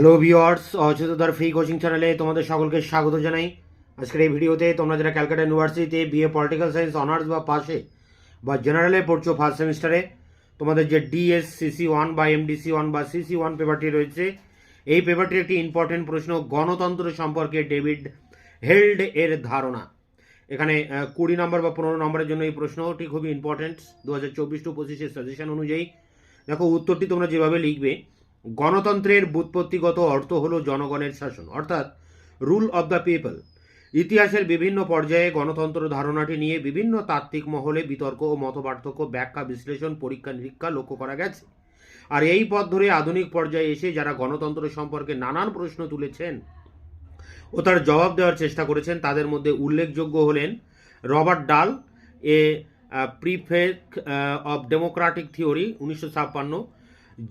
Hello viewers অচেতদার free coaching চ্যানেলে তোমাদের সকলকে স্বাগত জানাই। আজকের এই ভিডিওতে তোমরা যারা ক্যালকাটা ইউনিভার্সিটিতে বিএ পলিটিক্যাল সায়েন্স অনার্স বা পাশে বা জেনারেলে পড়ছো ফার্স্ট সেমিস্টারে তোমাদের যে ডিএস সিসি ওয়ান বা এমডিসি ওয়ান বা সিসি ওয়ান পেপারটি রয়েছে, এই পেপারটির একটি ইম্পর্টেন্ট প্রশ্ন, গণতন্ত্র সম্পর্কে ডেভিড হেল্ড এর ধারণা। এখানে কুড়ি নম্বর বা পনেরো নম্বরের জন্য এই প্রশ্নটি খুবই ইম্পর্টেন্ট দু হাজার চব্বিশ টু পঁচিশের সাজেশন অনুযায়ী। দেখো, উত্তরটি তোমরা যেভাবে লিখবে গণতন্ত্রের বুৎপত্তিগত অর্থ হলো জনগণের শাসন, অর্থাৎ রুল অব দ্য পিপল ইতিহাসের বিভিন্ন পর্যায়ে গণতন্ত্র ধারণাটি নিয়ে বিভিন্ন তাত্ত্বিক মহলে বিতর্ক ও মতপার্থক্য ব্যাখ্যা, বিশ্লেষণ, পরীক্ষা, নিরীক্ষা লক্ষ্য করা গেছে। আর এই পথ ধরে আধুনিক পর্যায়ে এসে যারা গণতন্ত্র সম্পর্কে নানান প্রশ্ন তুলেছেন ও তার জবাব দেওয়ার চেষ্টা করেছেন, তাদের মধ্যে উল্লেখযোগ্য হলেন Robert Dahl, a preface of democratic theory, উনিশশো ছাপ্পান্ন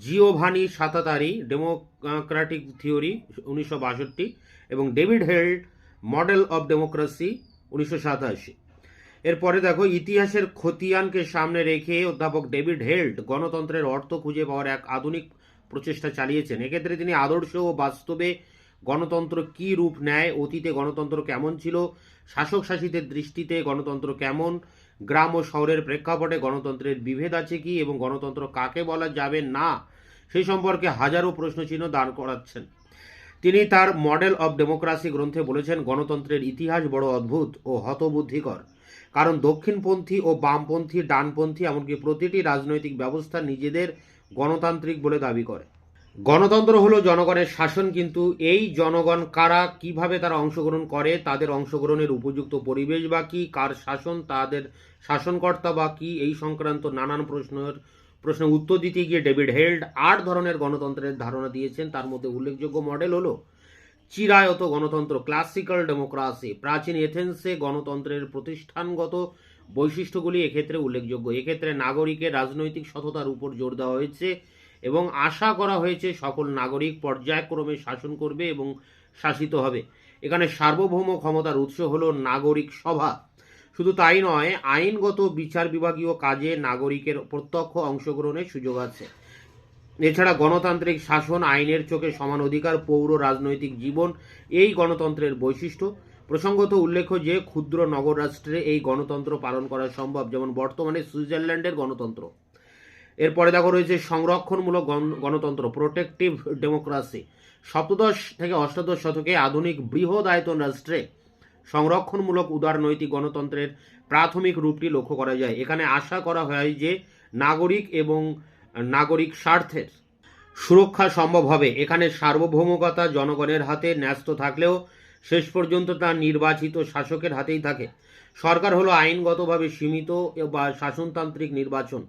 জিওভানি সাতাতারি ডেমোক্রেটিক থিওরি উনিশশো বাষট্টি এবং David Held, model of democracy উনিশশো সাতাশি। এরপরে দেখো, ইতিহাসের খতিয়ানকে সামনে রেখে অধ্যাপক ডেভিড হেল্ড গণতন্ত্রের অর্থ খুঁজে পাওয়ার এক আধুনিক প্রচেষ্টা চালিয়েছেন। এক্ষেত্রে তিনি আদর্শ ও বাস্তবে গণতন্ত্র কী রূপ নেয়, অতীতে গণতন্ত্র কেমন ছিল শাসক শাসিতের দৃষ্টিতে গণতন্ত্র কেমন গ্রাম ও শহরের প্রেক্ষাপটে গণতন্ত্রের বিভেদ আছে কি এবং গণতন্ত্র কাকে বলা যাবে না, সেই সম্পর্কে হাজারো প্রশ্নচিহ্ন দাঁড় করাচ্ছেন। তিনি তার মডেল অব ডেমোক্রাসি গ্রন্থে বলেছেন, গণতন্ত্রের ইতিহাস বড় অদ্ভুত ও হতবুদ্ধিকর। কারণ দক্ষিণপন্থী ও বামপন্থী, ডানপন্থী, এমনকি প্রতিটি রাজনৈতিক ব্যবস্থা নিজেদের গণতান্ত্রিক বলে দাবি করে। গণতন্ত্র হলো জনগণের শাসন, কিন্তু এই জনগণ কারা, কীভাবে তারা অংশগ্রহণ করে, তাদের অংশগ্রহণের উপযুক্ত পরিবেশ বা কি, কার শাসন, তাদের শাসনকর্তা বা কি, এই সংক্রান্ত নানান প্রশ্নের প্রশ্নের উত্তর দিতে গিয়ে ডেভিড হেল্ড আট ধরনের গণতন্ত্রের ধারণা দিয়েছেন। তার মধ্যে উল্লেখযোগ্য মডেল হলো চিরায়ত গণতন্ত্র, ক্লাসিক্যাল ডেমোক্রাসি, প্রাচীন এথেন্সে গণতন্ত্রের প্রতিষ্ঠানগত বৈশিষ্ট্যগুলি এক্ষেত্রে উল্লেখযোগ্য। এক্ষেত্রে নাগরিকের রাজনৈতিক সততার উপর জোর দেওয়া হয়েছে। এবং আশা করা হয়েছে সকল নাগরিক পর্যায়ক্রমে শাসন করবে এবং শাসিত হবে। এখানে সার্বভৌম ক্ষমতার উৎস হল নাগরিক সভা। শুধু তাই নয়, আইনগত বিচার বিভাগীয় কাজে নাগরিকের প্রত্যক্ষ অংশগ্রহণের সুযোগ আছে। এছাড়া গণতান্ত্রিক শাসন আইনের চোখে সমান অধিকার, পৌর রাজনৈতিক জীবন, এই গণতন্ত্রের বৈশিষ্ট্য। প্রসঙ্গত উল্লেখ্য যে, ক্ষুদ্র নগর রাষ্ট্রে এই গণতন্ত্র পালন করা সম্ভব, যেমন বর্তমানে সুইজারল্যান্ডের গণতন্ত্র। এরপরে দেখো রয়েছে সংরক্ষণমূলক গণ- গণতন্ত্র প্রোটেক্টিভ ডেমোক্রাসি সপ্তদশ থেকে অষ্টাদশ শতকে আধুনিক বৃহৎ আয়তন রাষ্ট্রে সংরক্ষণমূলক উদারনৈতিক গণতন্ত্রের প্রাথমিক রূপটি লক্ষ্য করা যায়। এখানে আশা করা হয় যে নাগরিক এবং নাগরিক স্বার্থের সুরক্ষা সম্ভব হবে। এখানে সার্বভৌমকতা জনগণের হাতে ন্যস্ত থাকলেও শেষ পর্যন্ত তা নির্বাচিত শাসকের হাতেই থাকে। সরকার হলো আইনগতভাবে সীমিত বা শাসনতান্ত্রিক নির্বাচন।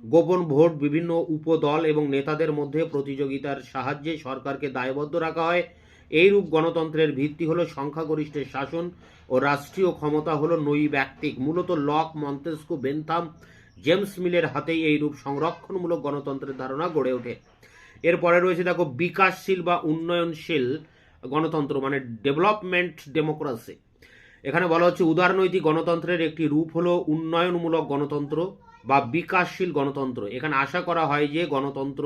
গোপন ভোট, বিভিন্ন উপদল এবং নেতাদের মধ্যে প্রতিযোগিতার সাহায্যে সরকারকে দায়বদ্ধ রাখা হয়। এইরূপ গণতন্ত্রের ভিত্তি হলো সংখ্যাগরিষ্ঠের শাসন ও রাষ্ট্রীয় ক্ষমতা হলো নৈব্যক্তিক মূলত লক, মন্তেস্কু, বেনথাম, জেমস মিলের হাতেই এইরূপ সংরক্ষণমূলক গণতন্ত্রের ধারণা গড়ে ওঠে। এরপরে রয়েছে দেখো, বিকাশশীল বা উন্নয়নশীল গণতন্ত্র মানে ডেভেলপমেন্ট ডেমোক্রেসি। এখানে বলা হচ্ছে, উদারনৈতিক গণতন্ত্রের একটি রূপ হলো উন্নয়নমূলক গণতন্ত্র। বা বিকাশশীল গণতন্ত্র। এখানে আশা করা হয় যে গণতন্ত্র,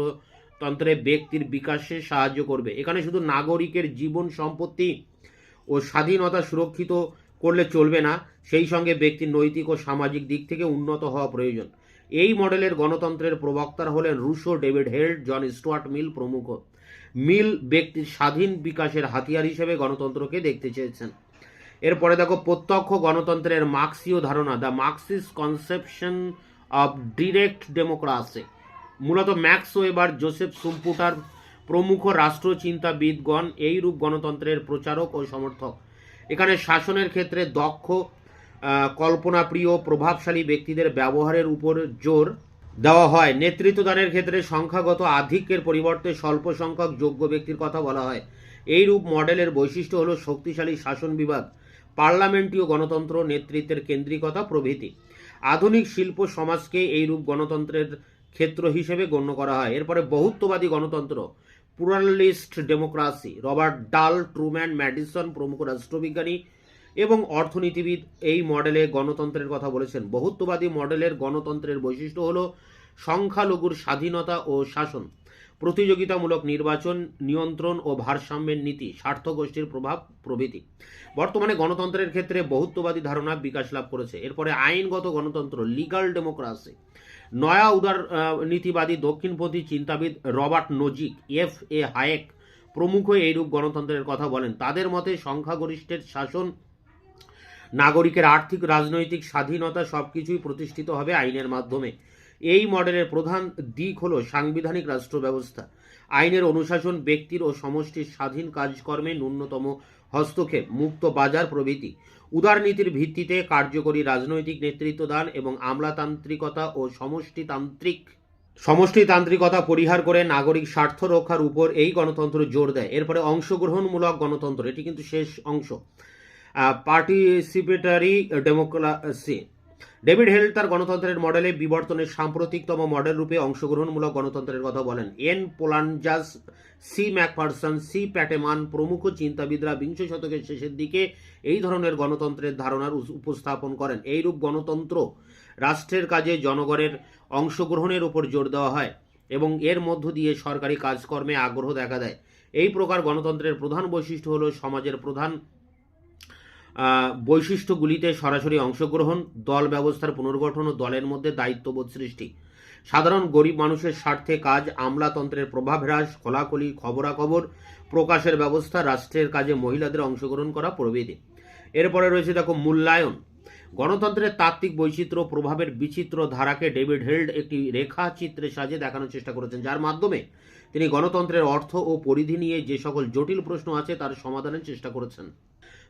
তন্ত্রে ব্যক্তির বিকাশে সাহায্য করবে। এখানে শুধু নাগরিকের জীবন সম্পত্তি ও স্বাধীনতা সুরক্ষিত করলে চলবে না, সেই সঙ্গে ব্যক্তির নৈতিক ও সামাজিক দিক থেকে উন্নত হওয়া প্রয়োজন। এই মডেলের গণতন্ত্রের প্রবক্তার হলেন Rousseau David Held, John Stuart Mill প্রমুখ। মিল ব্যক্তির স্বাধীন বিকাশের হাতিয়ার হিসেবে গণতন্ত্রকে দেখতে চেয়েছেন। এরপরে দেখো, প্রত্যক্ষ গণতন্ত্রের মার্ক্সীয় ধারণা, the Marxist conception direct democracy মূলত ম্যাক্স ওয়েবার জোসেফ সুম্পুটার প্রমুখ রাষ্ট্রচিন্তাবিদগণ এইরূপ গণতন্ত্রের প্রচারক ও সমর্থক। এখানে শাসনের ক্ষেত্রে দক্ষ কল্পনাপ্রিয়, প্রভাবশালী ব্যক্তিদের ব্যবহারের উপর জোর দেওয়া হয়। নেতৃত্বদানের ক্ষেত্রে সংখ্যাগত আধিক্যের পরিবর্তে স্বল্প সংখ্যক যোগ্য ব্যক্তির কথা বলা হয়। এইরূপ মডেলের বৈশিষ্ট্য হলো শক্তিশালী শাসন বিভাগ পার্লামেন্টীয় গণতন্ত্র নেতৃত্বের কেন্দ্রিকতা প্রভৃতি। আধুনিক শিল্প সমাজকে এই রূপ গণতন্ত্রের ক্ষেত্র হিসেবে গণ্য করা হয়। এরপরে বহুত্ববাদী গণতন্ত্র pluralist democracy, Robert Dahl, Truman Madison প্রমুখ রাষ্ট্রবিজ্ঞানী এবং অর্থনীতিবিদ এই মডেলে গণতন্ত্রের কথা বলেছেন। বহুত্ববাদী মডেলের গণতন্ত্রের বৈশিষ্ট্য হল সংখ্যালঘুর স্বাধীনতা ও শাসন। প্রতিযোগিতামূলক নির্বাচন, নিয়ন্ত্রণ ও ভারসাম্যের নীতি স্বার্থ গোষ্ঠীর প্রভাব প্রভৃতি। বর্তমানে গণতন্ত্রের ক্ষেত্রে বহুত্ববাদী ধারণা বিকাশ লাভ করেছে। এরপরে আইনগত গণতন্ত্র লিগাল ডেমোক্রাসি নয়া উদার নীতিবাদী দক্ষিণপন্থী চিন্তাবিদ Robert Nozick, F A Hayek প্রমুখ এইরূপ গণতন্ত্রের কথা বলেন। তাদের মতে সংখ্যাগরিষ্ঠের শাসন, নাগরিকের আর্থিক, রাজনৈতিক স্বাধীনতা সবকিছুই প্রতিষ্ঠিত হবে আইনের মাধ্যমে। এই মডেলের প্রধান দিক হল সাংবিধানিক রাষ্ট্র ব্যবস্থা আইনের অনুশাসন, ব্যক্তির ও সমষ্টির স্বাধীন কাজকর্মে ন্যূনতম হস্তক্ষেপ, মুক্ত বাজার প্রভৃতি। উদারনীতির ভিত্তিতে কার্যকরী রাজনৈতিক নেতৃত্ব দান এবং আমলাতান্ত্রিকতা ও সমষ্টিতান্ত্রিক সমষ্টিতান্ত্রিকতা পরিহার করে নাগরিক স্বার্থ রক্ষার উপর এই গণতন্ত্র জোর দেয়। এরপরে অংশগ্রহণমূলক গণতন্ত্র, এটি কিন্তু শেষ অংশ। পার্টিসিপেটারি ডেমোক্রাসি ডেভিড হেল তার গণতন্ত্রের মডেলে বিবর্তনের সাম্প্রতিকতম মডেল রূপে অংশগ্রহণমূলক গণতন্ত্রের কথা বলেন। N Poulantzas, C Macpherson C Pateman প্রমুখ চিন্তাবিদরা বিংশ শতকের শেষের দিকে এই ধরনের গণতন্ত্রের ধারণার উপস্থাপন করেন। এইরূপ গণতন্ত্র রাষ্ট্রের কাজে জনগণের অংশগ্রহণের উপর জোর দেওয়া হয় এবং এর মধ্য দিয়ে সরকারি কাজকর্মে আগ্রহ দেখা দেয়। এই প্রকার গণতন্ত্রের প্রধান বৈশিষ্ট্য হল সমাজের প্রধান বৈশিষ্ট্যগুলিতে সরাসরি অংশগ্রহণ, দল ব্যবস্থার পুনর্গঠন ও দলের মধ্যে দায়িত্ববোধ সৃষ্টি। সাধারণ গরিব মানুষের স্বার্থে কাজ, আমলাতন্ত্রের প্রভাব হ্রাস, খোলাখুলি খবরাখবর, প্রকাশের ব্যবস্থা, রাষ্ট্রের কাজে মহিলাদের অংশগ্রহণ করা প্রভৃতি। এরপরে রয়েছে দেখো মূল্যায়ন। গণতন্ত্রের তাত্ত্বিক বৈচিত্র্য প্রভাবের বিচিত্র ধারাকে ডেভিড হেল্ড একটি রেখা চিত্রে সাজে দেখানোর চেষ্টা করেছেন, যার মাধ্যমে তিনি গণতন্ত্রের অর্থ ও পরিধি নিয়ে যে সকল জটিল প্রশ্ন আছে তার সমাধানের চেষ্টা করেছেন।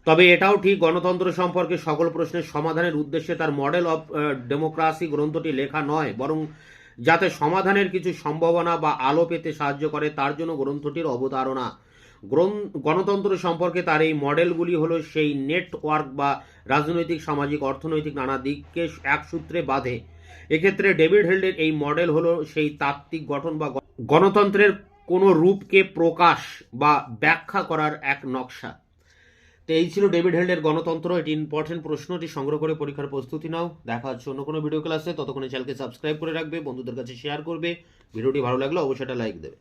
তবে এটাও ঠিক, গণতন্ত্র সম্পর্কে সকল প্রশ্নের সমাধানের উদ্দেশ্যে তার মডেল অফ ডেমোক্রাসি গ্রন্থটি লেখা নয়, বরং যাতে সমাধানের কিছু সম্ভাবনা বা আলো পেতে সাহায্য করে, তার জন্য গ্রন্থটির অবতারণা। গণতন্ত্র সম্পর্কে তার এই মডেলগুলি হলো সেই নেটওয়ার্ক বা রাজনৈতিক, সামাজিক, অর্থনৈতিক নানা দিককে এক সূত্রে বাঁধে। এক্ষেত্রে ডেভিড হেল্ডের এই মডেল হলো সেই তাত্ত্বিক গঠন বা গণতন্ত্রের কোনো রূপকে প্রকাশ বা ব্যাখ্যা করার এক নকশা। তো এই ছিল ডেভিড হেল্ডের গণতন্ত্র। এটি ইম্পর্টেন্ট প্রশ্নটি সংগ্রহ করে পরীক্ষার প্রস্তুতি নাও। দেখা হচ্ছে অন্য কোনো ভিডিও ক্লাসে ততক্ষণে চ্যানেলকে সাবস্ক্রাইব করে রাখবে, বন্ধুদের কাছে শেয়ার করবে। ভিডিওটি ভালো লাগলে অবশ্যই একটা লাইক দেবে।